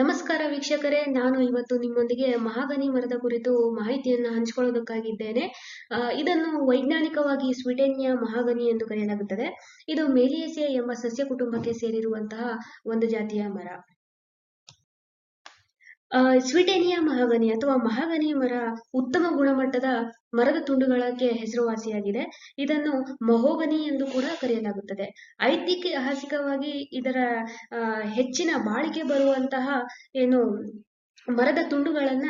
ನಮಸ್ಕಾರ ವೀಕ್ಷಕರೇ, ನಾನು ಇವತ್ತು ನಿಮ್ಮೊಂದಿಗೆ ಮಹಾಗನಿ ಮರದ ಕುರಿತು ಮಾಹಿತಿಯನ್ನು ಹಂಚಿಕೊಳ್ಳೋದಕ್ಕಾಗಿದ್ದೇನೆ. ಇದನ್ನು ವೈಜ್ಞಾನಿಕವಾಗಿ ಸ್ವೀಟೇನಿಯಾ ಮಹಾಗನಿ ಎಂದು ಕರೆಯಲಾಗುತ್ತದೆ. ಇದು ಮೇಲಿಯೇಸಿಯ ಎಂಬ ಸಸ್ಯ ಕುಟುಂಬಕ್ಕೆ ಸೇರಿರುವಂತಹ ಒಂದು ಜಾತಿಯ ಮರ. ಸ್ವೀಟೇನಿಯಾ ಮಹಾಗನಿ ಅಥವಾ ಮಹಾಗನಿ ಮರ ಉತ್ತಮ ಗುಣಮಟ್ಟದ ಮರದ ತುಂಡುಗಳಕ್ಕೆ ಹೆಸರುವಾಸಿಯಾಗಿದೆ. ಇದನ್ನು ಮಹೋಗನಿ ಎಂದು ಕೂಡ ಕರೆಯಲಾಗುತ್ತದೆ. ಐತಿಹಾಸಿಕವಾಗಿ ಇದರ ಹೆಚ್ಚಿನ ಬಾಳಿಕೆ ಬರುವಂತಹ ಏನು ಮರದ ತುಂಡುಗಳನ್ನ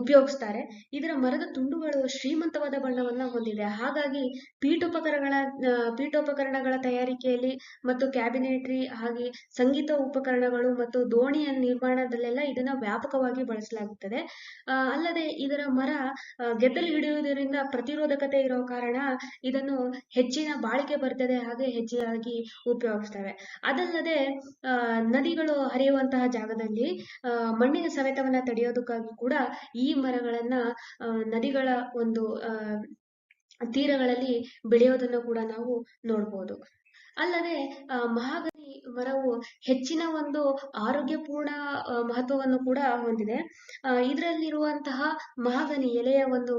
ಉಪಯೋಗಿಸ್ತಾರೆ. ಇದರ ಮರದ ತುಂಡುಗಳು ಶ್ರೀಮಂತವಾದ ಬಣ್ಣವನ್ನ ಹೊಂದಿದೆ. ಹಾಗಾಗಿ ಪೀಠೋಪಕರಣಗಳ ಪೀಠೋಪಕರಣಗಳ ತಯಾರಿಕೆಯಲ್ಲಿ ಮತ್ತು ಕ್ಯಾಬಿನೆಟ್ರಿ, ಹಾಗೆ ಸಂಗೀತ ಉಪಕರಣಗಳು ಮತ್ತು ದೋಣಿಯ ನಿರ್ಮಾಣದಲ್ಲೆಲ್ಲ ಇದನ್ನ ವ್ಯಾಪಕವಾಗಿ ಬಳಸಲಾಗುತ್ತದೆ. ಅಲ್ಲದೆ ಇದರ ಮರ ಗೆದ್ದಲು ಹಿಡಿಯುವುದರಿಂದ ಪ್ರತಿರೋಧಕತೆ ಇರೋ ಕಾರಣ ಇದನ್ನು ಹೆಚ್ಚಿನ ಬಾಳಿಕೆ ಬರ್ತದೆ, ಹಾಗೆ ಹೆಚ್ಚಾಗಿ ಉಪಯೋಗಿಸ್ತವೆ ಅದಲ್ಲದೆ ನದಿಗಳು ಹರಿಯುವಂತಹ ಜಾಗದಲ್ಲಿ ಮಣ್ಣಿನ ಮಣ್ಣಿನ ಸವೆತವನ್ನ ತಡೆಯೋದಕ್ಕಾಗಿ ಕೂಡ ಈ ಮರಗಳನ್ನ ನದಿಗಳ ಒಂದು ತೀರಗಳಲ್ಲಿ ಬೆಳೆಯೋದನ್ನ ಕೂಡ ನಾವು ನೋಡ್ಬೋದು. ಅಲ್ಲದೆ ಮಹಾಗನಿ ಮರವು ಹೆಚ್ಚಿನ ಒಂದು ಆರೋಗ್ಯಪೂರ್ಣ ಮಹತ್ವವನ್ನು ಕೂಡ ಹೊಂದಿದೆ. ಇದರಲ್ಲಿರುವಂತಹ ಮಹಾಗನಿ ಎಲೆಯ ಒಂದು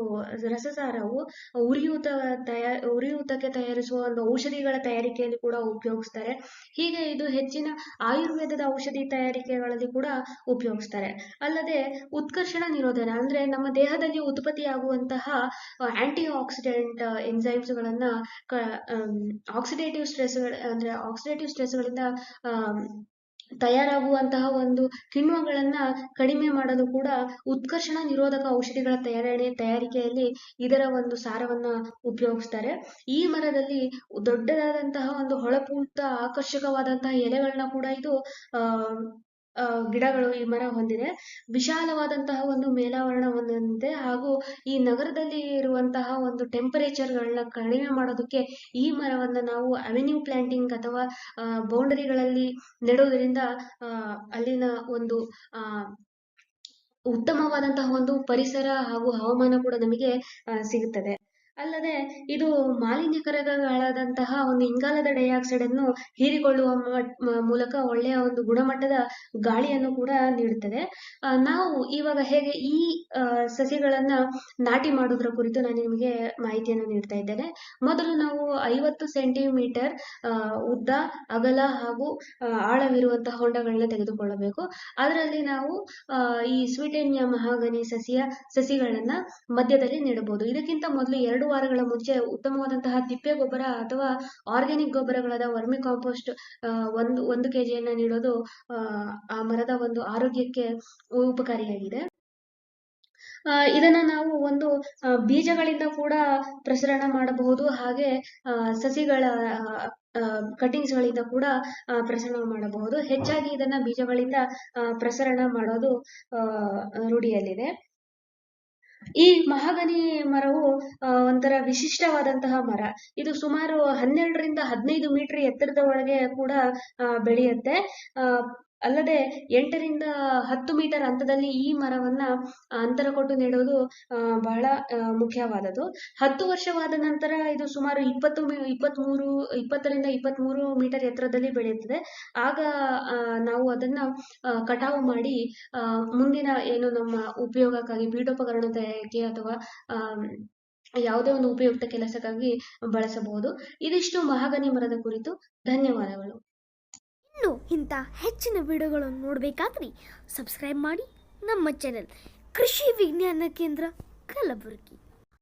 ರಸಸಾರವು ಉರಿಯೂತ ತಯಾ, ಉರಿಯೂತಕ್ಕೆ ತಯಾರಿಸುವ ಒಂದು ಔಷಧಿಗಳ ತಯಾರಿಕೆಯಲ್ಲಿ ಕೂಡ ಉಪಯೋಗಿಸ್ತಾರೆ. ಹೀಗೆ ಇದು ಹೆಚ್ಚಿನ ಆಯುರ್ವೇದದ ಔಷಧಿ ತಯಾರಿಕೆಗಳಲ್ಲಿ ಕೂಡ ಉಪಯೋಗಿಸ್ತಾರೆ. ಅಲ್ಲದೆ, ಉತ್ಕರ್ಷಣ ನಿರೋಧನ ಅಂದ್ರೆ ನಮ್ಮ ದೇಹದಲ್ಲಿ ಉತ್ಪತ್ತಿಯಾಗುವಂತಹ ಆಂಟಿ ಆಕ್ಸಿಡೆಂಟ್ ಎನ್ಸೈಮ್ಸ್ಗಳನ್ನ ಆಕ್ಸಿಡೇಟಿವ್ ಸ್ಟ್ರೆಸ್ ಅಂದ್ರೆ ಆಕ್ಸಿಡೇಟಿವ್ ಸ್ಟ್ರೆಸ್ಗಳಿಂದ ತಯಾರಾಗುವಂತಹ ಒಂದು ಕಿಣ್ವಗಳನ್ನ ಕಡಿಮೆ ಮಾಡಲು ಕೂಡ ಉತ್ಕರ್ಷಣ ನಿರೋಧಕ ಔಷಧಿಗಳ ತಯಾರಣೆ ತಯಾರಿಕೆಯಲ್ಲಿ ಇದರ ಒಂದು ಸಾರವನ್ನ ಉಪಯೋಗಿಸ್ತಾರೆ. ಈ ಮರದಲ್ಲಿ ದೊಡ್ಡದಾದಂತಹ ಒಂದು ಹೊಳಪುಂತ ಆಕರ್ಷಕವಾದಂತಹ ಎಲೆಗಳನ್ನ ಕೂಡ ಇದು ಆ, ಗಿಡಗಳು ಈ ಮರ ಹೊಂದಿದೆ. ವಿಶಾಲವಾದಂತಹ ಒಂದು ಮೇಲಾವರಣ ಹೊಂದಿದೆ ಹಾಗೂ ಈ ನಗರದಲ್ಲಿ ಇರುವಂತಹ ಒಂದು ಟೆಂಪರೇಚರ್ಗಳನ್ನ ಕಡಿಮೆ ಮಾಡೋದಕ್ಕೆ ಈ ಮರವನ್ನ ನಾವು ಅವೆನ್ಯೂ ಪ್ಲಾಂಟಿಂಗ್ ಅಥವಾ ಬೌಂಡರಿಗಳಲ್ಲಿ ನೆಡೋದ್ರಿಂದ ಅಲ್ಲಿನ ಒಂದು ಉತ್ತಮವಾದಂತಹ ಒಂದು ಪರಿಸರ ಹಾಗೂ ಹವಾಮಾನ ಕೂಡ ನಮಗೆ ಸಿಗುತ್ತದೆ. ಅಲ್ಲದೆ ಇದು ಮಾಲಿನ್ಯಕರಗಳಾದಂತಹ ಒಂದು ಇಂಗಾಲದ ಡೈಆಕ್ಸೈಡ್ ಅನ್ನು ಹೀರಿಕೊಳ್ಳುವ ಮೂಲಕ ಒಳ್ಳೆಯ ಒಂದು ಗುಣಮಟ್ಟದ ಗಾಳಿಯನ್ನು ಕೂಡ ನೀಡುತ್ತದೆ. ನಾವು ಇವಾಗ ಹೇಗೆ ಈ ಸಸಿಗಳನ್ನ ನಾಟಿ ಮಾಡುವುದರ ಕುರಿತು ನಾನು ನಿಮಗೆ ಮಾಹಿತಿಯನ್ನು ನೀಡ್ತಾ ಇದ್ದೇನೆ. ಮೊದಲು ನಾವು ಐವತ್ತು ಸೆಂಟಿಮೀಟರ್ ಉದ್ದ, ಅಗಲ ಹಾಗೂ ಆಳವಿರುವಂತಹ ಹೊಂಡಗಳನ್ನ ತೆಗೆದುಕೊಳ್ಳಬೇಕು. ಅದರಲ್ಲಿ ನಾವು ಈ ಸ್ವೀಟೇನಿಯಾ ಮಹಾಗನಿ ಸಸಿಯ ಸಸಿಗಳನ್ನ ಮಧ್ಯದಲ್ಲಿ ನೆಡಬಹುದು. ಇದಕ್ಕಿಂತ ಮೊದಲು ಎರಡು ವಾರಗಳ ಮುಂಚೆ ಉತ್ತಮವಾದಂತಹ ತಿಪ್ಪೆ ಗೊಬ್ಬರ ಅಥವಾ ಆರ್ಗ್ಯಾನಿಕ್ ಗೊಬ್ಬರಗಳಾದ ವರ್ಮಿ ಕಾಂಪೋಸ್ಟ್ ಒಂದು ಒಂದು ಕೆಜಿಯನ್ನ ನೀಡೋದು ಆ, ಮರದ ಒಂದು ಆರೋಗ್ಯಕ್ಕೆ ಉಪಕಾರಿಯಾಗಿದೆ. ಇದನ್ನ ನಾವು ಒಂದು ಬೀಜಗಳಿಂದ ಕೂಡ ಪ್ರಸರಣ ಮಾಡಬಹುದು. ಹಾಗೆ ಸಸಿಗಳ ಕಟಿಂಗ್ಸ್ ಗಳಿಂದ ಕೂಡ ಪ್ರಸರಣ ಮಾಡಬಹುದು. ಹೆಚ್ಚಾಗಿ ಇದನ್ನ ಬೀಜಗಳಿಂದ ಪ್ರಸರಣ ಮಾಡೋದು ರೂಢಿಯಲ್ಲಿದೆ. ಈ ಮಹಾಗನಿ ಮರವು ಒಂಥರ ವಿಶಿಷ್ಟವಾದಂತಹ ಮರ. ಇದು ಸುಮಾರು ಹನ್ನೆರಡರಿಂದ ಹದಿನೈದು ಮೀಟರ್ ಎತ್ತರದ ಒಳಗೆ ಕೂಡ ಬೆಳೆಯುತ್ತೆ. ಅಲ್ಲದೆ ಎಂಟರಿಂದ ಹತ್ತು ಮೀಟರ್ ಅಂತದಲ್ಲಿ ಈ ಮರವನ್ನ ಅಂತರ ಕೊಟ್ಟು ನೆಡೋದು ಬಹಳ ಮುಖ್ಯವಾದದ್ದು. ಹತ್ತು ವರ್ಷವಾದ ನಂತರ ಇದು ಸುಮಾರು ಇಪ್ಪತ್ತು ಇಪ್ಪತ್ಮೂರು, ಇಪ್ಪತ್ತರಿಂದ ಇಪ್ಪತ್ಮೂರು ಮೀಟರ್ ಎತ್ತರದಲ್ಲಿ ಬೆಳೆಯುತ್ತದೆ. ಆಗ ನಾವು ಅದನ್ನ ಕಟಾವು ಮಾಡಿ ಮುಂದಿನ ಏನು ನಮ್ಮ ಉಪಯೋಗಕ್ಕಾಗಿ ಪೀಠೋಪಕರಣ ತಯಾರಿಕೆ ಅಥವಾ ಯಾವುದೇ ಒಂದು ಉಪಯುಕ್ತ ಕೆಲಸಕ್ಕಾಗಿ ಬಳಸಬಹುದು. ಇದಿಷ್ಟು ಮಹಾಗನಿ ಮರದ ಕುರಿತು. ಧನ್ಯವಾದಗಳು. ಇನ್ನು ಇಂಥ ಹೆಚ್ಚಿನ ವಿಡಿಯೋಗಳನ್ನು ನೋಡಬೇಕಾದ್ರೆ ಸಬ್ಸ್ಕ್ರೈಬ್ ಮಾಡಿ ನಮ್ಮ ಚಾನೆಲ್ ಕೃಷಿ ವಿಜ್ಞಾನ ಕೇಂದ್ರ ಕಲಬುರಗಿ.